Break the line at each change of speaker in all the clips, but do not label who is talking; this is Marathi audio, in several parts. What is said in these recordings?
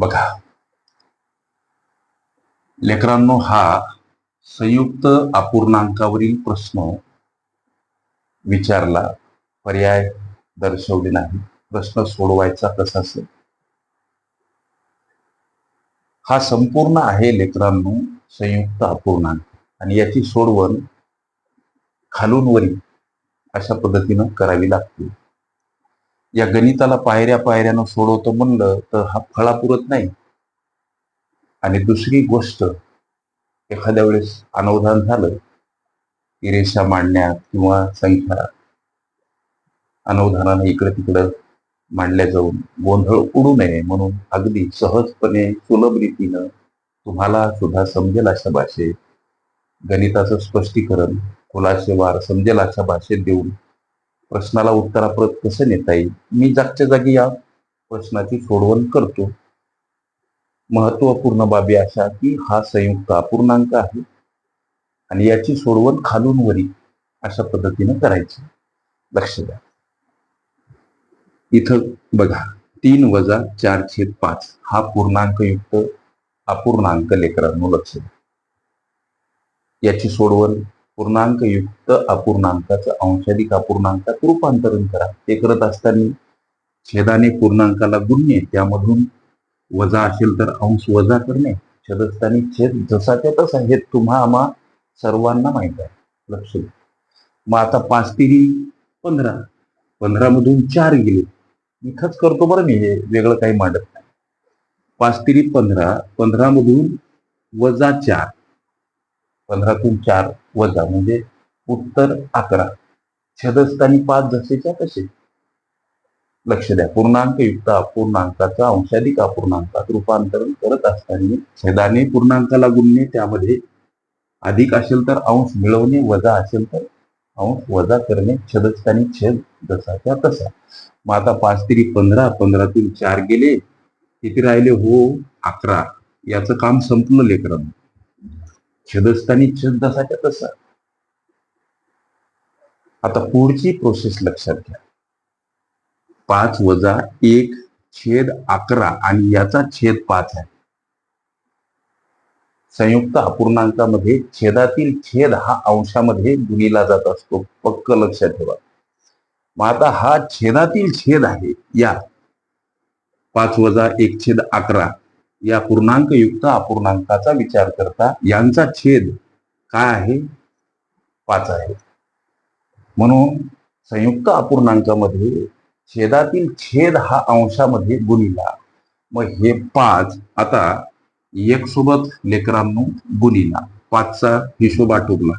बघा. लेकरांनो हा संयुक्त अपूर्णांकावरील प्रश्न विचारला पर्याय दर्शवले नाही. प्रश्न सोडवायचा कसा असेल? हा संपूर्ण आहे लेकरांनो संयुक्त अपूर्णांक. आणि याची सोडवण खालून वरी अशा पद्धतीनं करावी लागते. या गणिताला पायऱ्या पायऱ्यानं सोडवतो म्हणलं तर हा फळा पुरत नाही. आणि दुसरी गोष्ट एखाद्या वेळेस अनवधान झालं की रेषा मांडण्यात किंवा संख्या अनवधानानं इकडे तिकडं मांडल्या जाऊन गोंधळ उडू नये म्हणून अगदी सहजपणे सुलभ रीतीनं तुम्हाला सुद्धा समजेल अशा भाषेत. गणिताचं स्पष्टीकरण खुलाशेवार समजेल अशा भाषेत देऊन प्रश्नाला उत्तराप्रत कसं नेता येईल? मी जागच्या जागी या प्रश्नाची सोडवण करतो. महत्त्वपूर्ण बाबी अशा की हा संयुक्त अपूर्णांक आहे आणि याची सोडवण खालून वरी अशा पद्धतीनं करायची. लक्ष द्या. इथं बघा तीन वजा चार छेद पाच हा पूर्णांकयुक्त अपूर्णांक लेकरांनो लक्ष द्या. याची सोडवण पूर्णांकयुक्त अपूर्णांकाचं अंशाधिक अपूर्णांकात रूपांतरण करा. ते करत असताना छेदाने पूर्णांकाला गुणणे त्यामधून वजा असेल तर अंश वजा करणे. छेदस्थानी छेद जसाच्या तसा हे तुम्हा आम्हा सर्वांना माहीत आहे. लक्ष द्या. मग आता पाच तिरी पंधरा. पंधरा मधून चार गेले. इथंच करतो बरं मी हे वेगळं काही मांडत नाही. पाच तिरी पंधरा. पंधरा मधून वजा चार. पंधरातून चार. वजा म्हणजे उत्तर अकरा. छेदस्थानी पाच जसेच्या तसे लक्ष द्या. पूर्णांक युक्त अपूर्णांकाचा अंशाधिक अपूर्णांकात रूपांतरण करत असताना छेदाने पूर्णांकाला गुणणे त्यामध्ये अधिक असेल तर अंश मिळवणे वजा असेल तर अंश वजा करणे छेदस्थानी छेद जसाच्या तसा. मग आता पाच तरी पंधरा पंधरातून चार गेले किती राहिले? हो अकरा. याचं काम संपलं लेकरांना. छेदस्थानी छेद जसाच्या तसा. आता पुढची प्रोसेस लक्षात घ्या. पाच वजा एक छेद अकरा आणि याचा छेद पाच आहे. संयुक्त अपूर्णांकामध्ये छेदातील छेद हा अंशामध्ये गुणिला जात असतो. पक्क लक्षात ठेवा. मग आता हा छेदातील छेद आहे या. पाच वजा एक छेद अकरा. या पूर्णांकयुक्त अपूर्णांकाचा विचार करता यांचा छेद काय आहे? पाच आहे. म्हणून संयुक्त अपूर्णांकामध्ये छेदातील छेद हा अंशामध्ये गुणिला. मग हे पाच आता एक सोबत लेकरांनो गुणिला. पाचचा हिशोब आटोपला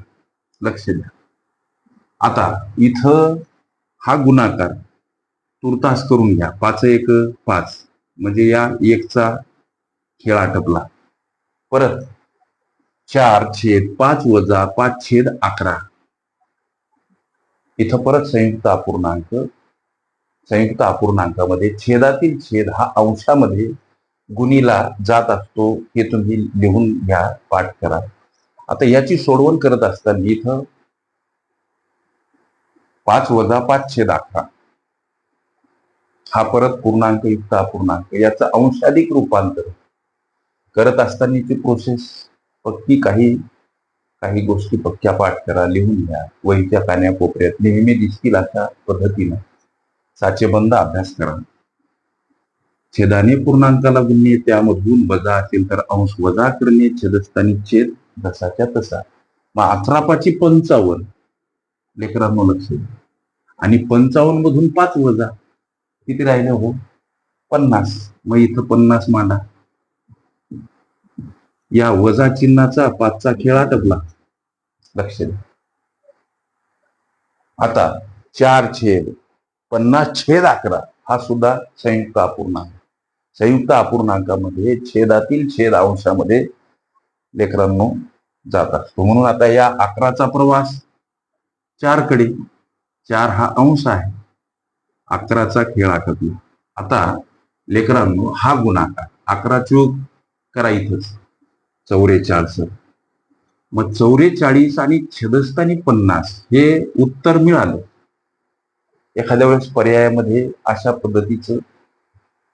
लक्ष द्या. आता इथं हा गुणाकार तुर्तास करून घ्या. पाच एक पाच. म्हणजे या एकचा खेळ आटपला. परत चार छेद पाच वजा पाच छेद अकरा. इथं परत संयुक्त अपूर्णांक संयुक्त अपूर्णांकामध्ये छेदातील छेद हा अंशामध्ये गुणीला जात असतो हे तुम्ही लिहून घ्या पाठ करा. आता याची सोडवण करत असताना इथं पाच वजा पाच छेद अकरा. हा परत पूर्णांक युक्त अपूर्णांक याचं अंशाधिक रूपांतर. करत असतानाची प्रोसेस पक्की काही काही गोष्टी पक्क्या पाठ करा लिहून घ्या. वहीच्या कान्या कोपऱ्यात नेहमी दिसतील अशा पद्धतीनं साचेबंद अभ्यास करा. छेदाने पूर्णांकाला गुणणे त्यामधून वजा असेल तर अंश वजा करणे छेदस्थानी छेद जसाच्या तसा. मग अकरा पाची पंचावन्न. लेकरांनो लक्ष द्या. आणि पंचावन्न मधून पाच वजा. किती राहिले हो? पन्नास. मग इथं पन्नास मांडा. या वजा चिन्हाचा पाचचा खेळ आटपला लक्ष द्या. आता चार छेद पन्नास छेद अकरा हा सुद्धा संयुक्त अपूर्णांक संयुक्त अपूर्णांकामध्ये छेदातील छेद अंशामध्ये लेकरांनो जात असतो. म्हणून आता या अकराचा प्रवास चारकडे चार हा अंश आहे. अकराचा खेळ आटपला आता लेकरांनो हा गुणाकार अकरा चूक करा इथंच. चौरेचाळीस. मग चौरेचाळीस आणि छेदस्थानी पन्नास हे उत्तर मिळालं. एखाद्या वेळेस पर्यायामध्ये अशा पद्धतीचं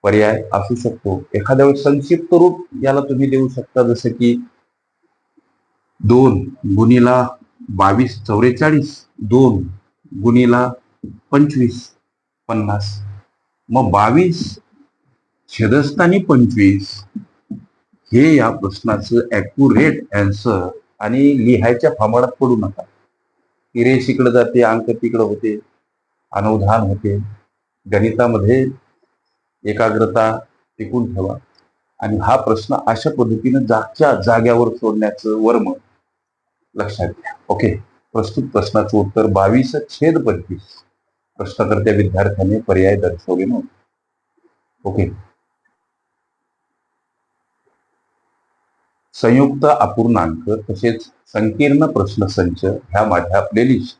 पर्याय असू शकतो. एखाद्या वेळेस संक्षिप्त रूप याला तुम्ही देऊ शकता जसं की दोन गुणीला बावीस चौवेचाळीस दोन गुणीला पंचवीस पन्नास. मग बावीस छेदस्थानी पंचवीस हे या प्रश्नाचं ॲक्युरेट अँसर आणि लिहायच्या फामाडात पडू नका. ती रेष इकडे जाते अंक तिकडे होते अनुधान होते. गणितामध्ये एकाग्रता टिकून ठेवा. आणि हा प्रश्न अशा पद्धतीनं जागच्या जाग्यावर सोडण्याचं वर्म लक्षात घ्या. ओके प्रस्तुत प्रश्नाचं उत्तर बावीस छेद पंचवीस. प्रश्नकर्त्या विद्यार्थ्याने पर्याय दर्शवले नव्हते. ओके संयुक्त अपूर्णांक तसेच संकीर्ण प्रश्नसंच ह्या माझ्या प्लेलिस्ट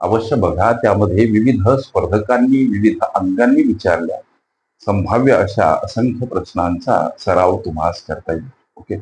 अवश्य बघा त्यामध्ये विविध स्पर्धकांनी विविध अंगांनी विचारल्या. संभाव्य अशा असंख्य प्रश्नांचा सराव तुम्हाला करता येईल. ओके